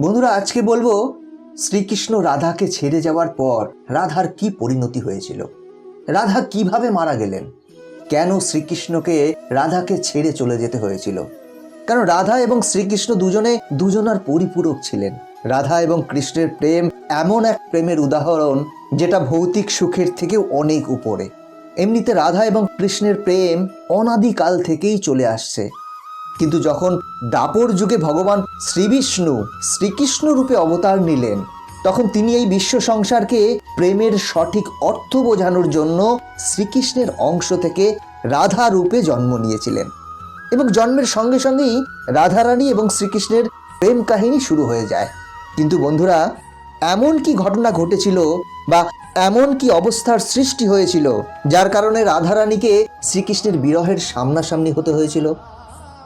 বন্ধুরা, আজকে বলব শ্রীকৃষ্ণ রাধাকে ছেড়ে যাওয়ার পর রাধার কি পরিণতি হয়েছিল? রাধা কীভাবে মারা গেলেন? কেন শ্রীকৃষ্ণকে রাধাকে ছেড়ে চলে যেতে হয়েছিল? কারণ রাধা এবং শ্রীকৃষ্ণ দুজনে দুজনার পরিপূরক ছিলেন। রাধা এবং কৃষ্ণের প্রেম এমন এক প্রেমের উদাহরণ যেটা ভৌতিক সুখের থেকেও অনেক উপরে। এমনিতে রাধা এবং কৃষ্ণের প্রেম অনাদিকাল থেকেই চলে আসছে। কিন্তু যখন দাপর যুগে ভগবান শ্রীবিষ্ণু শ্রীকৃষ্ণ রূপে অবতার নিলেন, তখন তিনি এই বিশ্ব সংসারকে প্রেমের সঠিক অর্থ বোঝানোর জন্য শ্রীকৃষ্ণের অংশ থেকে রাধা রূপে জন্ম নিয়েছিলেন। এবং জন্মের সঙ্গে সঙ্গেই রাধারানী এবং শ্রীকৃষ্ণের প্রেম কাহিনী শুরু হয়ে যায়। কিন্তু বন্ধুরা, এমন কি ঘটনা ঘটেছিল বা এমন কি অবস্থার সৃষ্টি হয়েছিল যার কারণে রাধারানীকে শ্রীকৃষ্ণের বিরহের সামনাসামনি হতে হয়েছিল?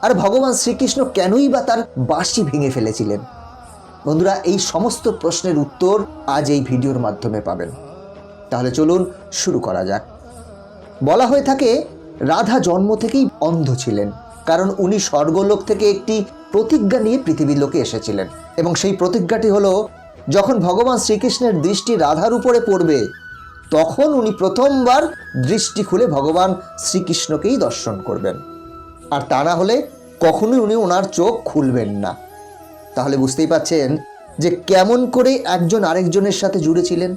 আর ভগবান শ্রীকৃষ্ণ কেনই বা তার বাঁশি ভেঙে ফেলেছিলেন? বন্ধুরা, এই সমস্ত প্রশ্নের উত্তর আজ এই ভিডিওর মাধ্যমে পাবেন। তাহলে চলুন শুরু করা যাক। বলা হয়ে থাকে, রাধা জন্ম থেকেই অন্ধ ছিলেন, কারণ উনি স্বর্গলোক থেকে একটি প্রতিজ্ঞা নিয়ে পৃথিবীর লোকে এসেছিলেন। এবং সেই প্রতিজ্ঞাটি হলো, যখন ভগবান শ্রীকৃষ্ণের দৃষ্টি রাধার উপরে পড়বে, তখন উনি প্রথমবার দৃষ্টি খুলে ভগবান শ্রীকৃষ্ণকেই দর্শন করবেন। আর তা না হলে কখনোই উনি ওনার চোখ খুলবেন না। তাহলে বুঝতেই পাচ্ছেন যে কেমন করে একজন আরেকজনের সাথে জুড়ে ছিলেন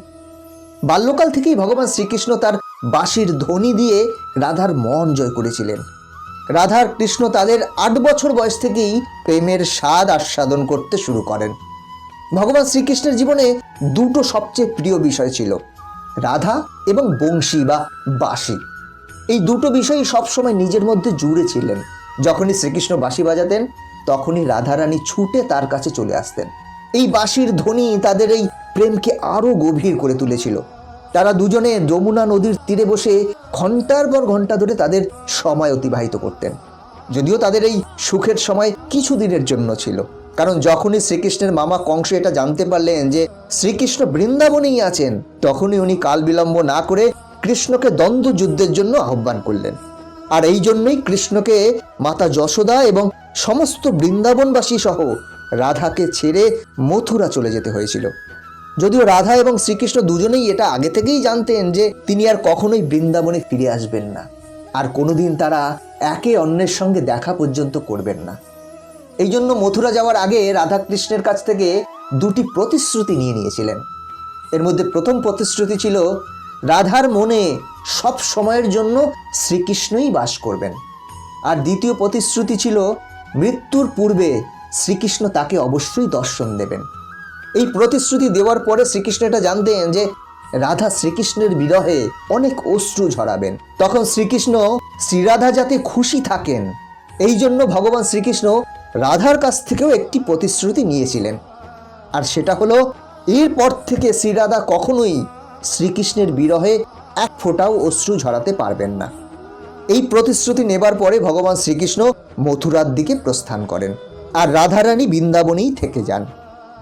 বাল্যকাল থেকেই ভগবান শ্রীকৃষ্ণ তার বাঁশির ধ্বনি দিয়ে রাধার মন জয় করেছিলেন। রাধার কৃষ্ণ তাদের আট বছর বয়স থেকেই প্রেমের স্বাদ আস্বাদন করতে শুরু করেন। ভগবান শ্রীকৃষ্ণের জীবনে দুটো সবচেয়ে প্রিয় বিষয় ছিল, রাধা এবং বংশী বা বাঁশি। এই দুটো বিষয়ই সবসময় নিজের মধ্যে জুড়ে ছিলেন। যখনই শ্রীকৃষ্ণ বাঁশি বাজাতেন, তখনই রাধারানী ছুটে তার কাছে চলে আসতেন। এই বাঁশির ধ্বনি তাদের এই প্রেমকে আরও গভীর করে তুলেছিল। তারা দুজনে যমুনা নদীর তীরে বসে ঘণ্টার পর ঘণ্টা ধরে তাদের সময় অতিবাহিত করতেন। যদিও তাদের এই সুখের সময় কিছু দিনের জন্য ছিল। কারণ যখনই শ্রীকৃষ্ণের মামা কংস এটা জানতে পারলেন যে শ্রীকৃষ্ণ বৃন্দাবনেই আছেন, তখনই উনি কাল বিলম্ব না করে কৃষ্ণকে দ্বন্দ্ব যুদ্ধের জন্য আহ্বান করলেন। আর এই জন্যই কৃষ্ণকে মাতা যশোদা এবং সমস্ত বৃন্দাবনবাসী সহ রাধাকে ছেড়ে মথুরা চলে যেতে হয়েছিল। যদিও রাধা এবং শ্রীকৃষ্ণ দুজনেই এটা আগে থেকেই জানতেন যে তিনি আর কখনোই বৃন্দাবনে ফিরে আসবেন না। আর কোনোদিন তারা একে অন্যের সঙ্গে দেখা পর্যন্ত করবেন না। এই জন্য মথুরা যাওয়ার আগে রাধা কৃষ্ণের কাছ থেকে দুটি প্রতিশ্রুতি নিয়ে নিয়েছিলেন। এর মধ্যে প্রথম প্রতিশ্রুতি ছিল রাধার মনে সব সময়ের জন্য শ্রীকৃষ্ণই বাস করবেন। আর দ্বিতীয় প্রতিশ্রুতি ছিল, মৃত্যুর পূর্বে শ্রীকৃষ্ণ তাকে অবশ্যই দর্শন দেবেন। এই প্রতিশ্রুতি দেওয়ার পরে শ্রীকৃষ্ণ এটা জানতেন যে রাধা শ্রীকৃষ্ণের বিরহে অনেক অশ্রু ঝরাবেন। তখন শ্রীকৃষ্ণ শ্রীরাধা যাতে খুশি থাকেন, এই জন্য ভগবান শ্রীকৃষ্ণ রাধার কাছ থেকেও একটি প্রতিশ্রুতি নিয়েছিলেন। আর সেটা হলো, এরপর থেকে শ্রীরাধা কখনোই শ্রীকৃষ্ণের বিরহে এক ফোঁটাও অশ্রু ঝরাতে পারবেন না। এই প্রতিশ্রুতি নেবার পরে ভগবান শ্রীকৃষ্ণ মথুরার দিকে প্রস্থান করেন আর রাধারানী বৃন্দাবনেই থেকে যান।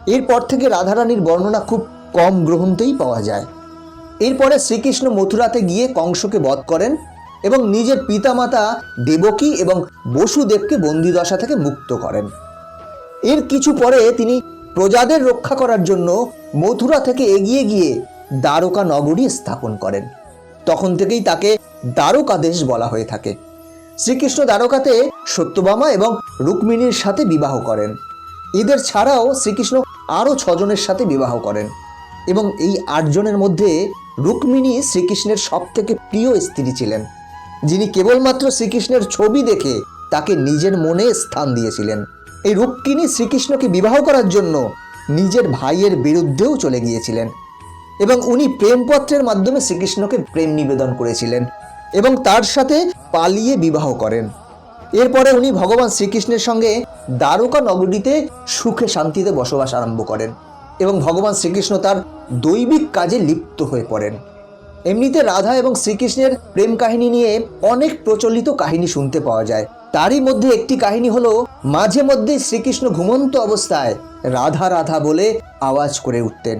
এরপর থেকে রাধারানীর বর্ণনা খুব কম গ্রহণতেই পাওয়া যায়। এরপরে শ্রীকৃষ্ণ মথুরাতে গিয়ে কংসকে বধ করেন এবং নিজের পিতামাতা দেবকী এবং বসুদেবকে বন্দিদশা থেকে মুক্ত করেন। এর কিছু পরে তিনি প্রজাদের রক্ষা করার জন্য মথুরা থেকে এগিয়ে গিয়ে দ্বারকা নগরী স্থাপন করেন। তখন থেকেই তাকে দ্বারকাদেশ বলা হয়ে থাকে। শ্রীকৃষ্ণ দ্বারকাতে সত্যবামা এবং রুক্মিণীর সাথে বিবাহ করেন। এদের ছাড়াও শ্রীকৃষ্ণ আরও ছজনের সাথে বিবাহ করেন এবং এই আটজনের মধ্যে রুক্মিণী শ্রীকৃষ্ণের সব থেকে প্রিয় স্ত্রী ছিলেন, যিনি কেবলমাত্র শ্রীকৃষ্ণের ছবি দেখে তাকে নিজের মনে স্থান দিয়েছিলেন। এই রুক্মিণী শ্রীকৃষ্ণকে বিবাহ করার জন্য নিজের ভাইয়ের বিরুদ্ধেও চলে গিয়েছিলেন। এবং উনি প্রেমপত্রের মাধ্যমে শ্রীকৃষ্ণকে প্রেম নিবেদন করেছিলেন এবং তার সাথে পালিয়ে বিবাহ করেন। এরপরে উনি ভগবান শ্রীকৃষ্ণের সঙ্গে দ্বারকা নগরীতে সুখে শান্তিতে বসবাস আরম্ভ করেন এবং ভগবান শ্রীকৃষ্ণ তার দৈবিক কাজে লিপ্ত হয়ে পড়েন। এমনিতে রাধা এবং শ্রীকৃষ্ণের প্রেম কাহিনী নিয়ে অনেক প্রচলিত কাহিনী শুনতে পাওয়া যায়। তারই মধ্যে একটি কাহিনী হলো, মাঝে মধ্যে শ্রীকৃষ্ণ ঘুমন্ত অবস্থায় রাধা রাধা বলে আওয়াজ করে উঠতেন।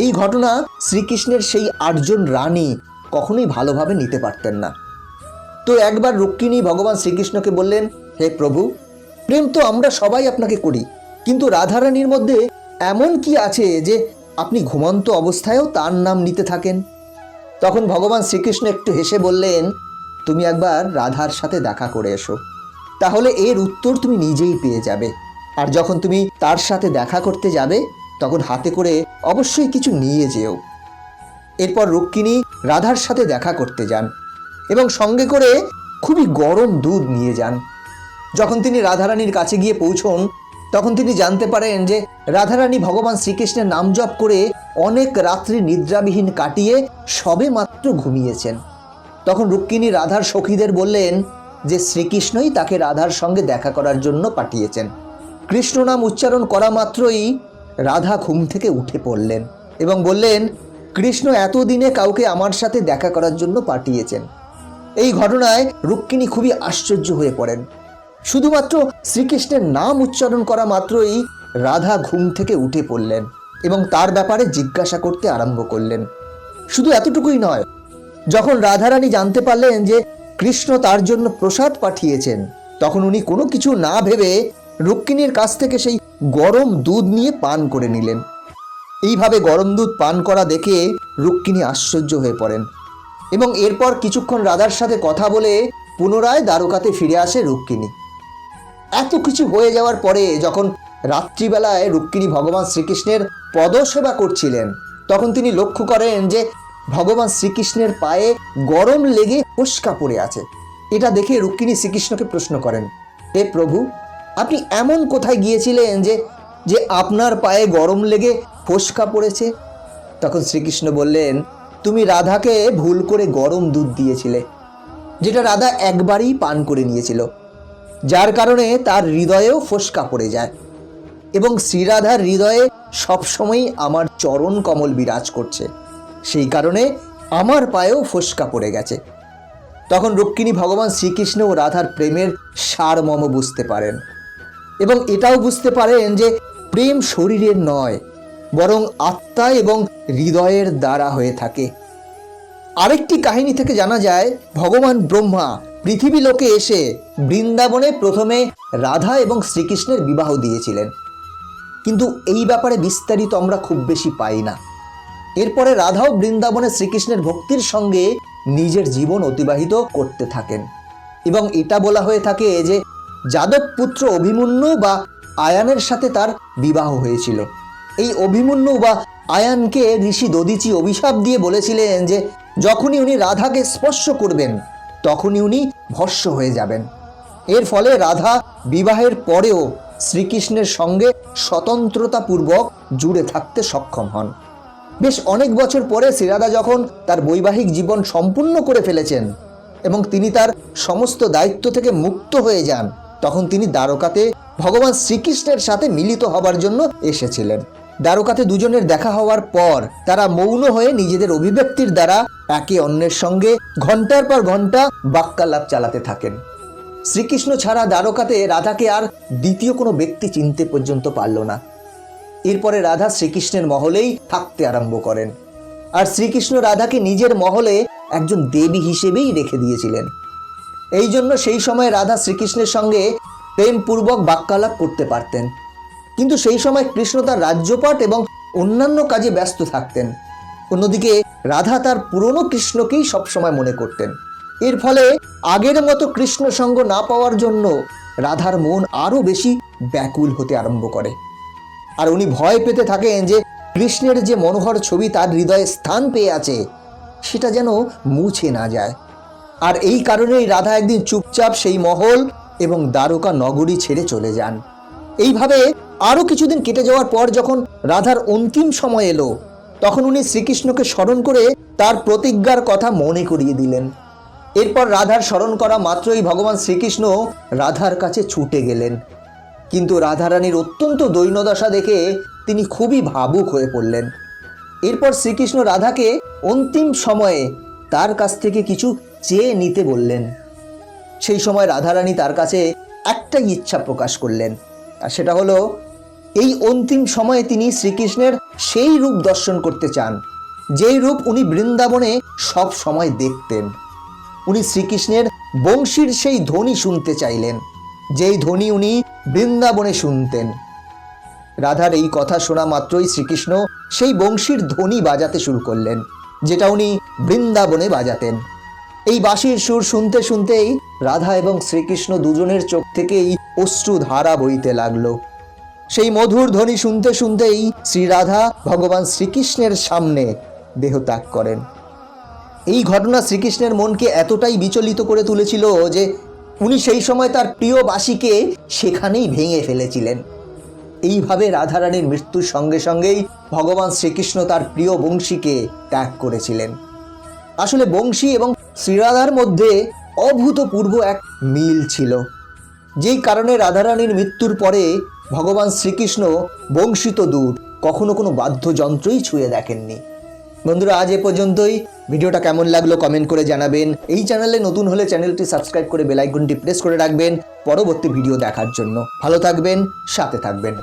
এই ঘটনা শ্রীকৃষ্ণের সেই আটজন রানী কখনোই ভালোভাবে নিতে পারতেন না। তো একবার রুক্মিণী ভগবান শ্রীকৃষ্ণকে বললেন, হে প্রভু, প্রেম তো আমরা সবাই আপনাকে করি, কিন্তু রাধারানীর মধ্যে এমন কি আছে যে আপনি ঘুমন্ত অবস্থায়ও তার নাম নিতে থাকেন? তখন ভগবান শ্রীকৃষ্ণ একটু হেসে বললেন, তুমি একবার রাধার সাথে দেখা করে এসো, তাহলে এর উত্তর তুমি নিজেই পেয়ে যাবে, আর যখন তুমি তার সাথে দেখা করতে যাবে তখন হাতে করে অবশ্যই কিছু নিয়ে যেও। এরপর রুক্মিণী রাধার সাথে দেখা করতে যান এবং সঙ্গে করে খুবই গরম দুধ নিয়ে যান। যখন তিনি রাধারানীর কাছে গিয়ে পৌঁছন, তখন তিনি জানতে পারেন যে রাধারানী ভগবান শ্রীকৃষ্ণের নাম জপ করে অনেক রাত্রি নিদ্রাবিহীন কাটিয়ে সবে মাত্র ঘুমিয়েছেন। তখন রুক্মিণী রাধার সখীদের বললেন যে শ্রীকৃষ্ণই তাকে রাধার সঙ্গে দেখা করার জন্য পাঠিয়েছেন। কৃষ্ণ নাম উচ্চারণ করা মাত্রই রাধা ঘুম থেকে উঠে পড়লেন এবং বললেন, কৃষ্ণ এতদিনে কাউকে আমার সাথে দেখা করার জন্য পাঠিয়েছেন। এই ঘটনায় রুক্মিণী খুবই আশ্চর্য হয়ে পড়েন। শুধুমাত্র শ্রীকৃষ্ণের নাম উচ্চারণ করা মাত্রই রাধা ঘুম থেকে উঠে পড়লেন এবং তার ব্যাপারে জিজ্ঞাসা করতে আরম্ভ করলেন। শুধু এতটুকুই নয়, যখন রাধারানী জানতে পারলেন যে কৃষ্ণ তার জন্য প্রসাদ পাঠিয়েছেন, তখন উনি কোনো কিছু না ভেবে রুক্মিণীর কাছ থেকে সেই গরম দুধ নিয়ে পান করে নিলেন। এইভাবে গরম দুধ পান করা দেখে রুক্মিণী আশ্চর্য হয়ে পড়েন এবং এরপর কিছুক্ষণ রাধার সাথে কথা বলে পুনরায় দ্বারকাতে ফিরে আসে রুক্মিণী এত কিছু হয়ে যাওয়ার পরে যখন রাত্রিবেলায় রুক্মিণী ভগবান শ্রীকৃষ্ণের পদসেবা করছিলেন, তখন তিনি লক্ষ্য করেন যে ভগবান শ্রীকৃষ্ণের পায়ে গরম লেগে ফোসকা পড়ে আছে। এটা দেখে রুক্মিণী শ্রীকৃষ্ণকে প্রশ্ন করেন, হে প্রভু আপনি এমন কোথায় গিয়েছিলেন যে যে আপনার পায়ে গরম লেগে ফোসকা পড়েছে? তখন শ্রীকৃষ্ণ বললেন, তুমি রাধাকে ভুল করে গরম দুধ দিয়েছিলে, যেটা রাধা একবারই পান করে নিয়েছিল, যার কারণে তার হৃদয়েও ফোসকা পড়ে যায় এবং শ্রীরাধার হৃদয়ে সবসময়ই আমার চরণ কমল বিরাজ করছে। সেই কারণে আমার পায়েও ফোসকা পড়ে গেছে। তখন রুক্মিণী ভগবান শ্রীকৃষ্ণ ও রাধার প্রেমের সারমম বুঝতে পারেন। এবং এটাও বুঝতে পারেন যে প্রেম শরীরের নয়, বরং আত্মা এবং হৃদয়ের দ্বারা হয়ে থাকে। আরেকটি কাহিনী থেকে জানা যায়, ভগবান ব্রহ্মা পৃথিবী লোকে এসে বৃন্দাবনে প্রথমে রাধা এবং শ্রীকৃষ্ণের বিবাহ দিয়েছিলেন। কিন্তু এই ব্যাপারে বিস্তারিত আমরা খুব বেশি পাই না। এরপরে রাধাও বৃন্দাবনে শ্রীকৃষ্ণের ভক্তির সঙ্গে নিজের জীবন অতিবাহিত করতে থাকেন। এবং এটা বলা হয়ে থাকে যে যাদব পুত্র অভিমন্যু বা আয়ানের সাথে তার বিবাহ হয়েছিল। এই অভিমন্যু বা আয়ানকে ঋষি দদিচি অভিশাপ দিয়ে বলেছিলেন যে, যখনই উনি রাধাকে স্পর্শ করবেন, তখনই উনি ভস্য হয়ে যাবেন। এর ফলে রাধা বিবাহের পরেও শ্রীকৃষ্ণের সঙ্গে স্বতন্ত্রতাপূর্বক জুড়ে থাকতে সক্ষম হন। বেশ অনেক বছর পরে শ্রীরাধা যখন তার বৈবাহিক জীবন সম্পূর্ণ করে ফেলেছেন এবং তিনি তার সমস্ত দায়িত্ব থেকে মুক্ত হয়ে যান তখন তিনি দ্বারকাতে ভগবান শ্রীকৃষ্ণের সাথে মিলিত হবার জন্য এসেছিলেন। দ্বারকাতে দুজনের দেখা হওয়ার পর তারা মৌন হয়ে নিজেদের অভিব্যক্তির দ্বারা একে অন্যের সঙ্গে ঘণ্টার পর ঘণ্টা বাক্যালাপ চালাতে থাকেন। শ্রীকৃষ্ণ ছাড়া দ্বারকাতে রাধাকে আর দ্বিতীয় কোনো ব্যক্তি চিনতে পর্যন্ত পারল না। এরপরে রাধা শ্রীকৃষ্ণের মহলেই থাকতে আরম্ভ করেন। আর শ্রীকৃষ্ণ রাধাকে নিজের মহলে একজন দেবী হিসেবেই রেখে দিয়েছিলেন। এই জন্য সেই সময় রাধা শ্রীকৃষ্ণের সঙ্গে প্রেমপূর্বক বাক্যালাপ করতে পারতেন। কিন্তু সেই সময় কৃষ্ণ তার রাজ্যপাট এবং অন্যান্য কাজে ব্যস্ত থাকতেন। অন্যদিকে রাধা তার পুরনো কৃষ্ণকেই সবসময় মনে করতেন। এর ফলে আগের মতো কৃষ্ণ সঙ্গ না পাওয়ার জন্য রাধার মন আরও বেশি ব্যাকুল হতে আরম্ভ করে। আর উনি ভয় পেতে থাকেন যে কৃষ্ণের যে মনোহর ছবি তার হৃদয়ে স্থান পেয়ে আছে, সেটা যেন মুছে না যায়। আর এই কারণেই রাধা একদিন চুপচাপ সেই মহল এবং দ্বারকা নগরী ছেড়ে চলে যান। এইভাবে আরও কিছুদিন কেটে যাওয়ার পর যখন রাধার অন্তিম সময় এলো, তখন উনি শ্রীকৃষ্ণকে স্মরণ করে তার প্রতিজ্ঞার কথা মনে করিয়ে দিলেন। এরপর রাধার স্মরণ করা মাত্রই ভগবান শ্রীকৃষ্ণ রাধার কাছে ছুটে গেলেন। কিন্তু রাধারানীর অত্যন্ত দৈন্যদশা দেখে তিনি খুবই ভাবুক হয়ে পড়লেন। এরপর শ্রীকৃষ্ণ রাধাকে অন্তিম সময়ে তার কাছ থেকে কিছু চেয়ে নিতে বললেন। সেই সময় রাধারানী তার কাছে একটাই ইচ্ছা প্রকাশ করলেন, আর সেটা হলো, এই অন্তিম সময়ে তিনি শ্রীকৃষ্ণের সেই রূপ দর্শন করতে চান, যেই রূপ উনি বৃন্দাবনে সব সময় দেখতেন। উনি শ্রীকৃষ্ণের বংশীর সেই ধ্বনি শুনতে চাইলেন, যেই ধ্বনি উনি বৃন্দাবনে শুনতেন। রাধার এই কথা শোনা মাত্রই শ্রীকৃষ্ণ সেই বংশীর ধ্বনি বাজাতে শুরু করলেন, যেটা উনি বৃন্দাবনে বাজাতেন। এই বাঁশির সুর শুনতে শুনতেই রাধা এবং শ্রীকৃষ্ণ দুজনের চোখ থেকেই অশ্রু ধারা বইতে লাগল। সেই মধুর ধ্বনি শুনতে শুনতেই শ্রী রাধা ভগবান শ্রীকৃষ্ণের সামনে দেহত্যাগ করেন। এই ঘটনা শ্রীকৃষ্ণের মনকে এতটাই বিচলিত করে তুলেছিল যে উনি সেই সময় তার প্রিয় বাসীকে সেখানেই ভেঙে ফেলেছিলেন। এইভাবে রাধারানীর মৃত্যুর সঙ্গে সঙ্গেই ভগবান শ্রীকৃষ্ণ তার প্রিয় বংশীকে ত্যাগ করেছিলেন। আসলে বংশী এবং শ্রীরাধার মধ্যে অভূতপূর্ব এক মিল ছিল, যেই কারণে রাধারানীর মৃত্যুর পরে ভগবান শ্রীকৃষ্ণ বংশিত দূর কখনো কোনো বাদ্যযন্ত্রই ছুঁয়ে দেখেননি। বন্ধুরা, আজ এ পর্যন্তই। ভিডিওটা কেমন লাগল কমেন্ট করে জানাবেন। এই চ্যানেলে নতুন হলে চ্যানেলটি সাবস্ক্রাইব করে বেলাইকনটি প্রেস করে রাখবেন পরবর্তী ভিডিও দেখার জন্য। ভালো থাকবেন, সাথে থাকবেন।